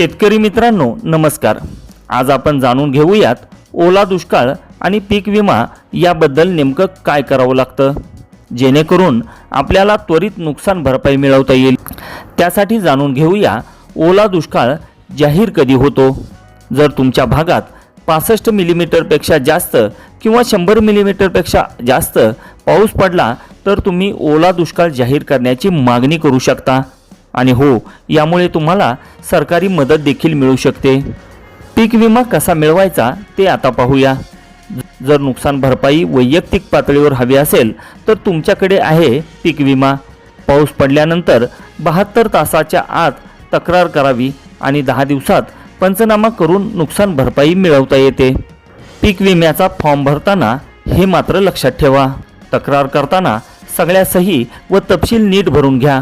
शेतकरी मित्रांनो नमस्कार. आज आपण जाणून घेऊयात ओला दुष्काळ आणि पीक विमा याबद्दल नेमकं काय करावं लागतं? जेणेकरून आपल्याला त्वरित नुकसान भरपाई मिळवता येईल. त्यासाठी जाणून घेऊया ओला दुष्काळ जाहीर कधी होतो? जर तुमच्या भागात पासष्ट मिलीमीटरपेक्षा जास्त किंवा शंभर मिलीमीटरपेक्षा जास्त पाऊस पडला तर तुम्ही ओला दुष्काळ जाहीर करण्याची मागणी करू शकता. आणि हो यामुळे तुम्हाला सरकारी मदत देखील मिळू शकते. पीक विमा कसा मिळवायचा ते आता पाहूया. जर नुकसान भरपाई वैयक्तिक पातळीवर हवी असेल तर तुमच्याकडे आहे पीक विमा. पाऊस पडल्यानंतर बहात्तर तासाच्या आत तक्रार करावी आणि दहा दिवसात पंचनामा करून नुकसान भरपाई मिळवता येते. पीक विम्याचा फॉर्म भरताना हे मात्र लक्षात ठेवा. तक्रार करताना सगळ्या सही व तपशील नीट भरून घ्या.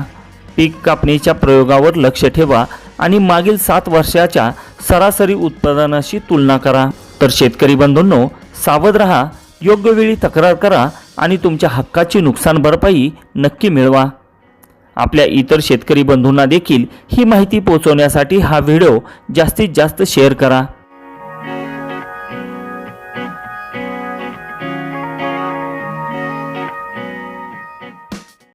पीक कापणीच्या प्रयोगावर लक्ष ठेवा आणि मागील सात वर्षाच्या सरासरी उत्पादनाशी तुलना करा. तर शेतकरी बंधूंनो सावध रहा योग्य वेळी तक्रार करा आणि तुमच्या हक्काची नुकसान भरपाई नक्की मिळवा. आपल्या इतर शेतकरी बंधूंना देखील ही माहिती पोहोचवण्यासाठी हा व्हिडिओ जास्तीत जास्त शेअर करा.